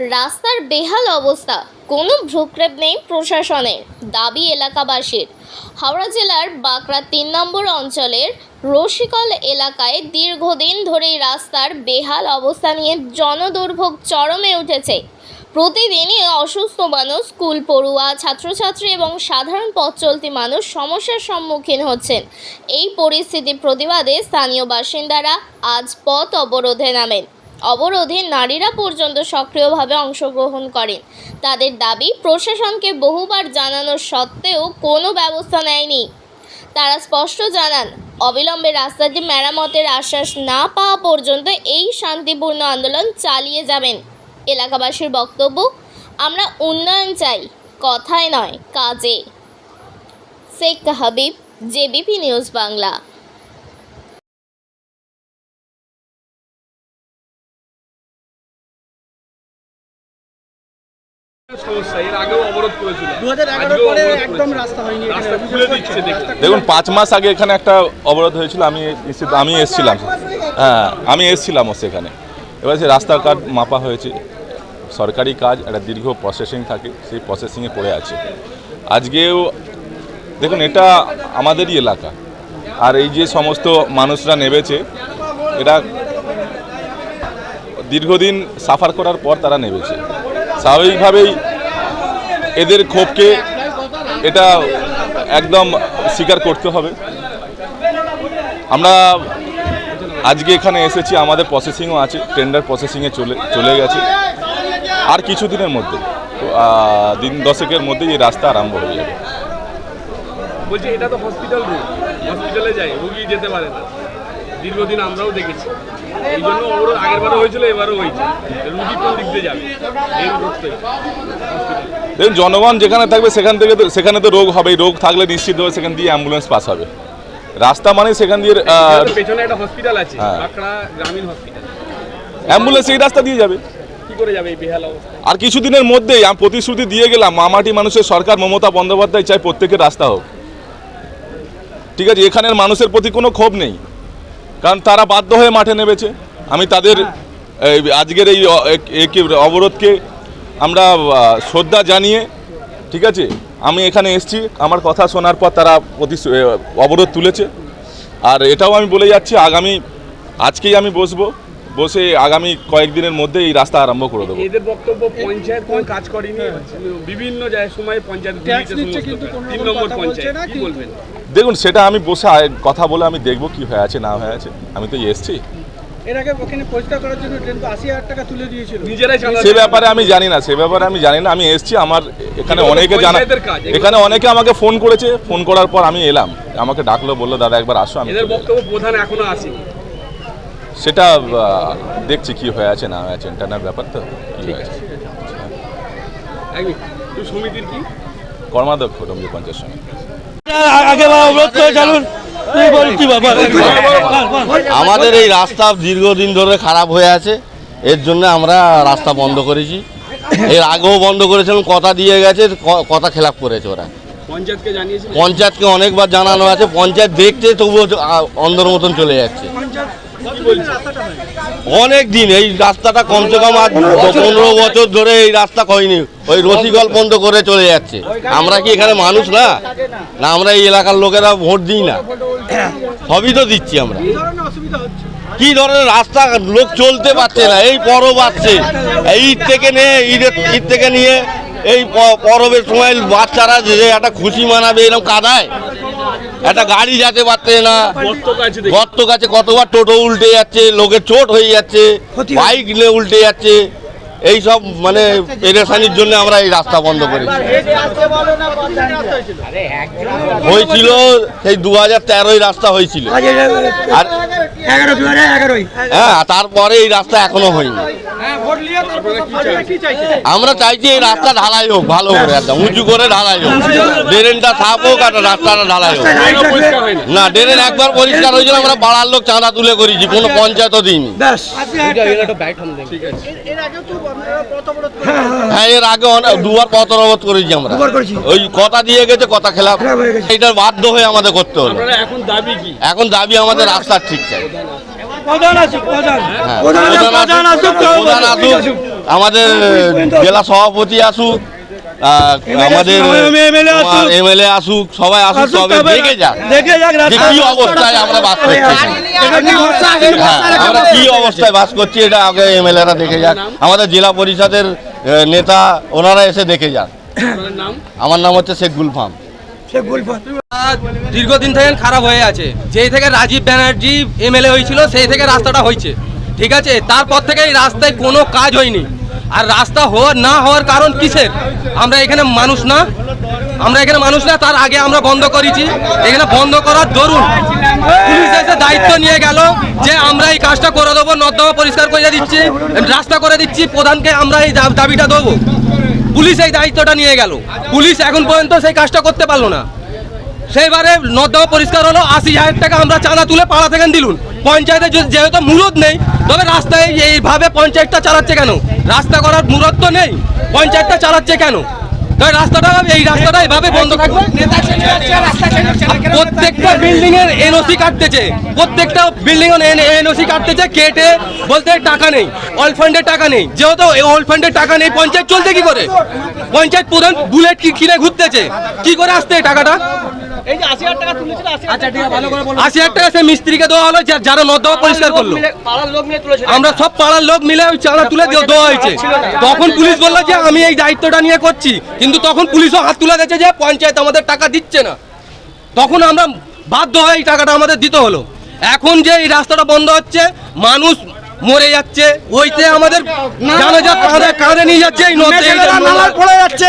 রাস্তার বেহাল অবস্থা। কোনো ভ্রুক্ষেপ নেই প্রশাসনের দাবি এলাকাবাসীর। হাওড়া জেলার বাঁকড়া তিন নম্বর অঞ্চলের রসিকল এলাকায় দীর্ঘদিন ধরেই রাস্তার বেহাল অবস্থা নিয়ে জনদুর্ভোগ চরমে উঠেছে। প্রতিদিনই অসুস্থ মানুষ, স্কুল পড়ুয়া, ছাত্রছাত্রী এবং সাধারণ পথ চলতি মানুষ সমস্যার সম্মুখীন হচ্ছেন। এই পরিস্থিতির প্রতিবাদে স্থানীয় বাসিন্দারা আজ পথ অবরোধে নামেন। অবরোধে নারীরা পর্যন্ত সক্রিয়ভাবে অংশগ্রহণ করেন। তাদের দাবি, প্রশাসনকে বহুবার জানানোর সত্ত্বেও কোনো ব্যবস্থা নেয়নি। তারা স্পষ্ট জানান, অবিলম্বে রাস্তাটি মেরামতের আশ্বাস না পাওয়া পর্যন্ত এই শান্তিপূর্ণ আন্দোলন চালিয়ে যাবেন। এলাকাবাসীর বক্তব্য, আমরা উন্নয়ন চাই, কথায় নয়, কাজে। Sheikh Habib, JBP news Bangla. দেখুন পাঁচ মাস আগে এখানে একটা অবরোধ হয়েছিল আমি নিশ্চিত আমি এসেছিলাম। হ্যাঁ আমি এসেছিলাম সেখানে। এবার সে রাস্তাঘাট মাপা হয়েছে। সরকারি কাজ একটা দীর্ঘ প্রসেসিং থাকে সেই প্রসেসিংয়ে পড়ে আছে। আজকেও দেখুন এটা আমাদেরই এলাকা। আর এই যে সমস্ত মানুষরা নেবেছে এটা দীর্ঘদিন সাফার করার পর তারা নেবেছে। স্বাভাবিকভাবেই এদের ক্ষোভকে এটা একদম স্বীকার করতে হবে। আমরা আজকে এখানে এসেছি আমাদের প্রসেসিংও আছে টেন্ডার প্রসেসিংয়ে চলে চলে গেছে। আর কিছুদিনের মধ্যে তো, দিন দশেকের মধ্যেই এই রাস্তা আরম্ভ হয়ে যাবে। বলছি এটা তো হসপিটাল রুট হসপিটালে যায় রুগী যেতে পারে না। দীর্ঘদিন আমরাও দেখেছি। এই জন্য অবরোধ আগের বারও হয়েছিল এবারও হয়েছে। রুগী কোন দিক দিয়ে যাবে? রোড দেখুন জনগণ যেখানে থাকবে সেখান থেকে তো সেখানে তো রোগ হবে রোগ থাকলে নিশ্চিতভাবে সেখান দিয়ে অ্যাম্বুলেন্স পাস হবে। রাস্তা মানে সেখান দিয়ে পেছনে একটা হসপিটাল আছে হ্যাঁ। গ্রামীণ হসপিটাল অ্যাম্বুলেন্স এই রাস্তা দিয়ে যাবে। কি করে যাবে এই বেহাল অবস্থা? আর কিছুদিনের মধ্যেই আমি প্রতিশ্রুতি দিয়ে গেলাম মামাটি মানুষের সরকার মমতা বন্দ্যোপাধ্যায় চাই প্রত্যেকের রাস্তা হোক। ঠিক আছে এখানের মানুষের প্রতি কোনো ক্ষোভ নেই। কারণ তারা বাধ্য হয়ে মাঠে নেমেছে। আমি তাদের আজকের এই অবরোধকে আমরা শ্রদ্ধা জানিয়ে, ঠিক আছে? আমি এখানে এসেছি, আমার কথা শোনার পর তারা প্রতি অবরোধ তুলেছে। আর এটাও আমি বলে যাচ্ছি, আগামী, আজকেই আমি বসবো। বসে আগামী কয়েকদিনের মধ্যে এই রাস্তা আরম্ভ করে দেবো। এদের বক্তব্য পঞ্চায়েত কোনো কাজ করেনি। বিভিন্ন জায়গায় সময় পঞ্চায়েত তিন নম্বর পঞ্চায়েত কি বলবেন? দেখুন সেটা আমি বসে কথা বলে আমি দেখব কি হয়ে আছে না হয়ে আছে। আমি তো এসছি। এর আগে ওখানে পরিষ্কার করার জন্য ট্রেন তো আশি হাজার টাকা তুলে দিয়েছিল। নিজেরাই সে ব্যাপারে আমি জানি না সে ব্যাপারে আমি জানি না। আমি এসছি আমার এখানে অনেকে জানা এখানে অনেকে আমাকে ফোন করেছে। ফোন করার পর আমি এলাম। আমাকে ডাকলো বলল দাদা একবার আসো আমি এদের বক্তব্য প্রধান এখনও আসেনি। সেটা দেখছি কি হয়ে আছে না হয়ে আছে ইন্টারনাল ব্যাপার তো কি হয়ে আছে। এক সমিতির কি? কর্মাধ্যক্ষ রমজি পঞ্চায়েত সমিতি। আগে অবরোধ করে চালুন। তুই বল কি বাবা আমাদের এই রাস্তা দীর্ঘদিন ধরে খারাপ হয়ে আছে। এর জন্য আমরা রাস্তা বন্ধ করেছি। এর আগেও বন্ধ করেছিলাম কথা দিয়ে গেছে ক- কথা খেলাপ করেছে ওরা। পঞ্চায়েতকে পঞ্চায়েতকে অনেকবার জানানো আছে পঞ্চায়েত দেখতে তবুও অন্ধর মতন চলে যাচ্ছে। অনেক দিন এই রাস্তাটা কমসে কম আজ পনেরো বছর ধরে এই রাস্তা হয়নি ওই রসিকল বন্ধ করে চলে যাচ্ছে। আমরা কি এখানে মানুষ না? না আমরা এই এলাকার লোকেরা ভোট দিই না। সবই তো দিচ্ছি আমরা। কি ধরনের রাস্তা? লোক চলতে পারছে না এই পরব আসছে। এই ঈদ থেকে নিয়ে ঈদের ঈদ থেকে নিয়ে এই পরবের সময় বাচ্চারা যে একটা খুশি মানাবে এরকম কাদায়। একটা গাড়ি যেতে পারছে না। গর্ত কাছে কতবার টোটো উল্টে যাচ্ছে লোকের চোট হয়ে যাচ্ছে বাইক নিয়ে উল্টে যাচ্ছে। এই সব মানে পেরেশানির জন্য আমরা এই রাস্তা বন্ধ করি হয়েছিল সেই দু হাজার তেরোই রাস্তা হয়েছিল। আর এগারো দু হাজার এগারোই। হ্যাঁ তারপরে এই রাস্তা এখনও হয়নি। হ্যাঁ আমরা চাইছি এই রাস্তা ঢালাই হোক ভালো করে একদম উঁচু করে ঢালাই হোক। ড্রেনটা সাফ হোক আর রাস্তাটা ঢালাই হোক। না ড্রেন একবার পরিষ্কার হয়েছিল আমরা পাড়ার লোক চাঁদা তুলে করেছি কোনো পঞ্চায়েতও দিইনি। এর আগেও তো আপনারা পথ অবরোধ করেছেন। হ্যাঁ এর আগে অনেক দুবার পথ অবরোধ করেছি আমরা। ওই কথা দিয়ে গেছে কথা খেলাপ এইটার বাধ্য হয়ে আমাদের করতে হলো। এখন দাবি কি? এখন দাবি আমাদের রাস্তা ঠিক চাই। আমাদের জেলা সভাপতি আসুক আমাদের। এমএলএ আসুক। সবাই আসুক সবাই তবে দেখে যাক। দেখে যাক যে কি অবস্থায় আমরা বাস করছি। হ্যাঁ আমরা কি অবস্থায় বাস করছি এটা আগে এমএলএরা দেখে যাক। আমাদের জেলা পরিষদের নেতা ওনারা এসে দেখে যান আমার নাম হচ্ছে শেখ গুলফাম। দীর্ঘদিন থেকে খারাপ হয়ে আছে। যেই থেকে রাজীব ব্যানার্জি এমএলএ হয়েছিল, সেই থেকে রাস্তাটা হয়েছে। ঠিক আছে? তারপর থেকে এই রাস্তায় কোনো কাজ হয়নি। আর রাস্তা হওয়ার, না হওয়ার কারণ কিসের? আমরা এখানে মানুষ না। আমরা এখানে মানুষ না, তার আগে আমরা বন্ধ করেছি। এখানে বন্ধ করার দরুন পুলিশ এসে দায়িত্ব নিয়ে গেল যে আমরা এই কাজটা করে দেবো, নর্দমা পরিষ্কার করে দিচ্ছি, রাস্তা করে দিচ্ছি, প্রধানকে আমরা এই দাবিটা দেবো। পুলিশ এই দায়িত্বটা নিয়ে গেল। পুলিশ এখন পর্যন্ত সেই কাজটা করতে পারল না। সেইবারে নর্দমা পরিষ্কার হলো, আশি হাজার টাকা আমরা চাঁদা তুলে পাড়া থেকে দিলুন। পঞ্চায়েতে যেহেতু মূলত নেই, তবে রাস্তায় এইভাবে পঞ্চায়েতটা চালাচ্ছে কেন? রাস্তা করার মূলত তো নেই, পঞ্চায়েতটা চালাচ্ছে কেন? রাস্তাটা এই রাস্তাটা এভাবে বন্ধ থাকবে। প্রত্যেকটা বিল্ডিং এর এনওসি কাটতেছে। প্রত্যেকটা বিল্ডিং এর এনওসি কাটতেছে কেটে বলতে টাকা নেই অল ফান্ডের টাকা নেই। যেহেতু অল ফান্ডের টাকা নেই পঞ্চায়েত চলতে কি করে? পঞ্চায়েত প্রধান বুলেট কি কিনে ঘুরতেছে? কি করে আসতে টাকাটা? এই যে আশি হাজার টাকা তুলেছিল আশি হাজার টাকা ভালো করে বলো আশি হাজার টাকা সে মিস্ত্রিকে দেওয়া হলো যারা নর্দমা পরিষ্কার করল। পাড়ার লোক নিয়ে তুলেছিল। আমরা সব পাড়ার লোক মিলে ওই চাঁদা তুলে দেওয়া হয়েছে। তখন পুলিশ বলল যে আমি এই দায়িত্বটা নিয়ে করছি কিন্তু তখন পুলিশও হাত তুলে দিয়েছে যে পঞ্চায়েত আমাদের টাকা দিচ্ছে না। তখন আমরা বাধ্য হয়ে এই টাকাটা আমাদের দিতে হলো। এখন যে এই রাস্তাটা বন্ধ হচ্ছে মানুষ মরে যাচ্ছে। ওইতে আমাদের কাঁধে কাঁধে নিয়ে যাচ্ছে এই নদী পড়ে যাচ্ছে।